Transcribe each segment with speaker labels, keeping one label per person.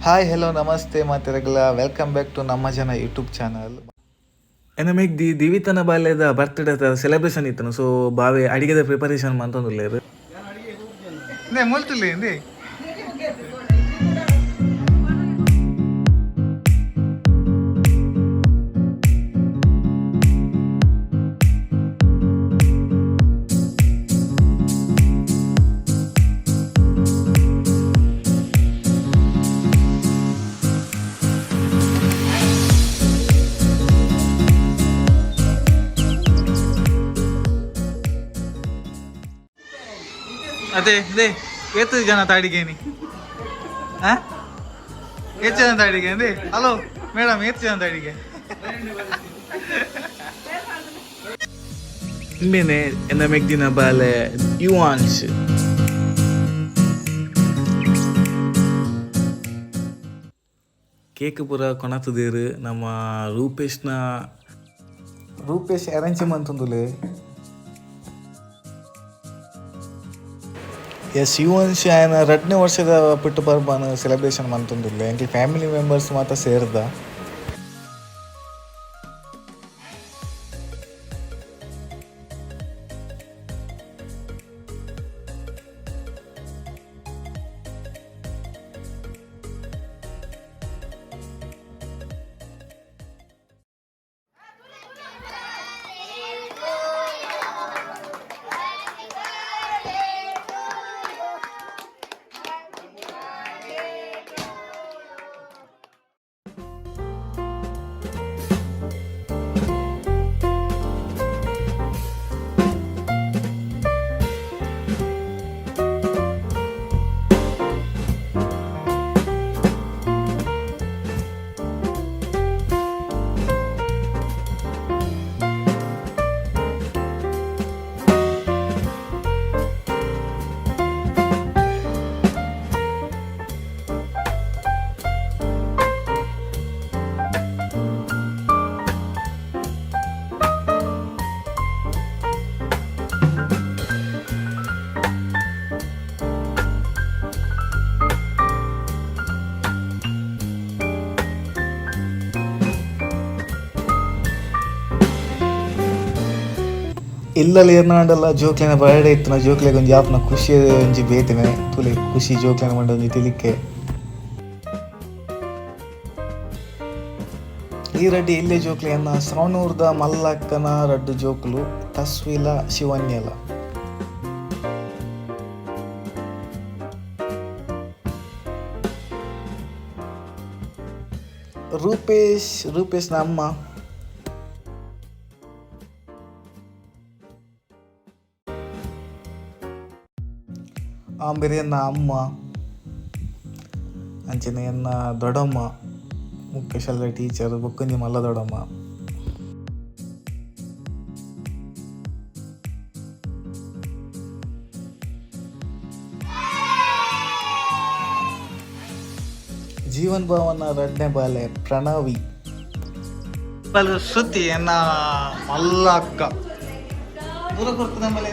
Speaker 1: Hi hello ನಮಸ್ತೆ ಮಾತಿರಗಲ welcome back to ನಮ್ಮ ಜನ ಯೂಟ್ಯೂಬ್ ಚಾನಲ್
Speaker 2: ನಮಗೆ ದಿ ದಿವಿತನ ಬಾಲ್ಯದ ಬರ್ತ್ಡೇ ಸೆಲೆಬ್ರೇಷನ್ ಇತ್ತನು ಸೊ ಬಾವೆ ಅಡಿಗೆದ ಪ್ರಿಪರೇಷನ್ ಮಂತೊಂದುಲ್ಲೇರು
Speaker 1: ಮುಲ್ತಿಲ್ಲ ಏನು ಇಂದಿ ಅದೇ ದೇ ಏತು ಜನ ತಾಡಿಗೇನಿ? ಹಾ ಎಷ್ಟು ಜನ ತಾಡಿಗೆ ಅಂದಿ. ಹಲೋ ಮೇಡಮ್ ಎಷ್ಟು ಜನ ತಾಡಿಗೆ?
Speaker 2: ಇಂಬೇನೆ ಎನ್ನ ಮೆಗ್ದಿನ ಬಾಲೆ ಯುವಾನ್ಸ್. ಕೇಕ್ ಪೂರ ಕೊಣತದೇರು ನಮ್ಮ ರೂಪೇಶ್ನ
Speaker 1: ರೂಪೇಶ್ ಅರೇಂಜ್ಮೆಂಟ್ ಮಂತಂದುಲೆ ಎಸ್ ಯು ಒಂದು ಆ್ಯನ್ ಎರಡನೇ ವರ್ಷದ ಪಿಟ್ಟು ಪರ್ಬನ ಸೆಲೆಬ್ರೇಷನ್ ಮಂತೊಂದುಲ್ಲೆ ಎಂಕಿ ಫ್ಯಾಮಿಲಿ ಮೆಂಬರ್ಸ್ ಮಾತ್ರ ಸೇರ್ದ. ಇಲ್ಲಲ್ಲಿ ಏರ್ನಾಂಡಲ್ಲ ಜೋಕ್ಲೆನ ಬರ್ಡೇ ಇತ್ತು, ನಾ ಜೋಕ್ಲೆಗೆ ಒಂಜಿ ಆಪ್ನ ಖುಷಿ, ಒಂಜಿ ಬೇತೇನೆ ತುಲೆ ಖುಷಿ ಜೋಕ್ಲೆನ ಮಂಡ ಒಂಜಿ ತಿಲಿಕ್ಕೆ ಈ ರಡ್ಡಿ ಇಲ್ಲೇ ಜೋಕ್ಲೆ ಶ್ರವಣೂರ್ದ ಸವಣೂರ್ದ ಮಲ್ಲಕ್ಕನ ರಡ್ಡು ಜೋಕ್ಲು, ತಸ್ವಿಲ ಶಿವನ್ಯಲ ರೂಪೇಶ್ ರೂಪೇಶ್ನ ಅಮ್ಮ ಆಂಬೆರೆ ಎನ್ನ ಅಮ್ಮ ಅಂಚನೆ ಎನ್ನ ದೊಡ್ಡಮ್ಮ ಮುಖ್ಯ ಶಾಲೆ ಟೀಚರ್ ಬೊಕ್ಕಂಜಿ ಮಲ್ಲ ದೊಡ್ಡಮ್ಮ. ಜೀವನ್ ಭವನ ರಡ್ನೆ ಬಾಲೆ ಪ್ರಣವಿ. ಶ್ರುತಿ ಎನ್ನ ಮಲ್ಲ ಅಕ್ಕ ದೂರ ಕೊಡ್ತದೆ ಆಮೇಲೆ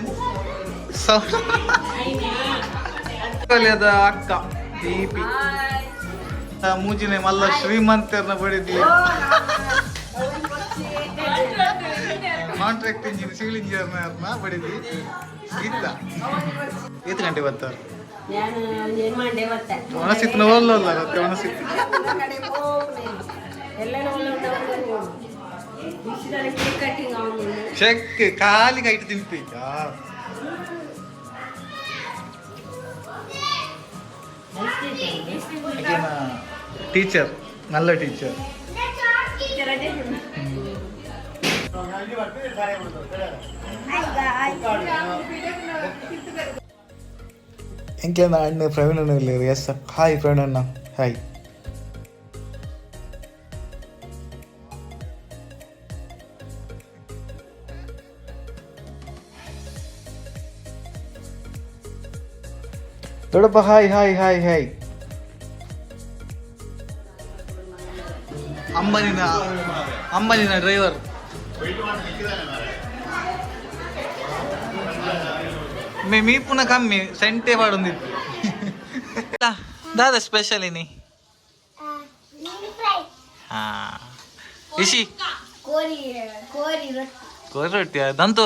Speaker 1: ಕಲಿಯದ ಅಕ್ಕ ದೀಪಿ. ಮೂಜಿನೇ ಮಲ್ಲ ಶ್ರೀಮಂತರನ್ನ ಬಡಿದ್ಲಿ ಕಾಂಟ್ರಾಕ್ಟ್ ಇಂಜಿನಿಯರ್ ಸಿವಿಲ್ ಇಂಜಿನಿಯರ್ನ ಬಡಿದ್ಲಿ ಇದ್ದ ಎಷ್ಟು ಗಂಟೆ ಬರ್ತಾರೆ? ಒಣಸಿತ್ನ ಒಲ್ಲಲ್ಲ ಮತ್ತೆ ಒಣಸಿತ್ತು ಚೆಕ್ ಖಾಲಿ ಕೈಟ್ ತಿನ್ಪೀಕ ടീച്ചർ നല്ല ടീച്ചർ. എനിക്ക് നാടിന് പ്രവീൺ അണ്ണ ഹായ് പ്രവീൺ അണ്ണ. ഹായ് ದೊಡ್ಡಪ್ಪ ಹಾಯ್ ಹಾಯ್ ಹಾಯ್ ಹಾಯ್. ಅಂಬನಿನ ಅಂಬನಿನ ಡ್ರೈವರ್ ಮೇ ಮೀ ಪುನಃ ಕಮ್ಮಿ ಸೆಂಟೆ ಮಾಡೊಂದಿತ್ತು. ದಾದ ಸ್ಪೆಷಲ್ ಇನಿ ಹಾ. ಇಶಿ.
Speaker 3: ಕೋರಿ ಕೋರಿ ರೊಟ್ಟಿ.
Speaker 1: ಕೋರಿ ರೊಟ್ಟಿ ದಂತು.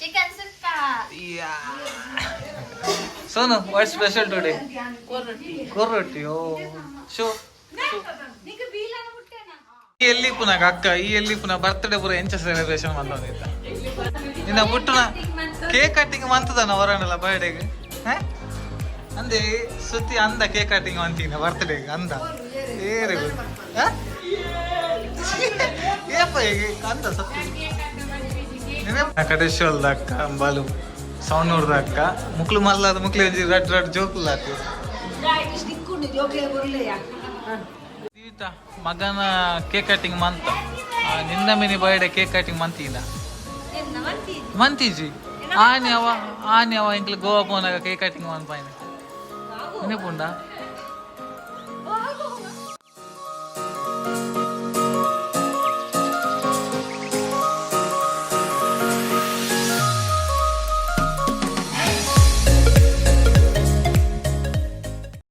Speaker 3: Chicken sukka.
Speaker 1: Sonu what special today kori rotti O show. ಈ ಎಲ್ಲಿ ಪುನಃ ಅಕ್ಕ ಈ ಎಲ್ಲಿ ಪುನಃ ಬರ್ತ್ಡೇ ಪೂರ ಎಂಚ ಸೆಲೆಬ್ರೇಷನ್ ಮಾಡ್ಕೊಂಡಿದ್ದ ನಿನ್ನ ಪುಟ್ಟನ ಕೇಕ್ ಕಟ್ಟಿಂಗ್ ಮಂತದನ ಹೊರನಲ್ಲ ಬರ್ಡೇಗೆ ಅಂದೆ ಸುತ್ತಿ ಅಂದ ಕೇಕ್ ಕಟ್ಟಿಂಗ್ ಮಾಂತೀನ ಬರ್ತ್ಡೇಗೆ ಅಂದ. ಏರಿ ಏಪ ಹೇಗೆ ಅಂದ ಸತ್ತಿ ಕಡೇಶ್ವರದ ಅಕ್ಕ ಅಂಬಾಲು. ಸೌನೂರ್ದ ಅಕ್ಕ. ಮುಕ್ಳು ಮಲ್ಲದ ಮುಕ್ಳು ಒಂಜಿ ರಡ್ ರಡ್ ಜೋಕುಲ್ಲ ಈತ ಮಗನ ಕೇಕ್ ಕಟಿಂಗ್ ಮಂತ ನಿನ್ನ ಮಿನಿ ಬರ್ಡೇ ಕೇಕ್ ಕಟಿಂಗ್ ಮಂತಿದ ಮಂತಿಜಿ. ಆನೆ ಅವ ಆನೆ ಅವ ಇಂಕ್ಲು ಗೋವಾ ಪೋನಾಗ ಕೇಕ್ ಕಟಿಂಗ್ ಮನ್ಪಾಯಿನ ನೆನಪುಂಡ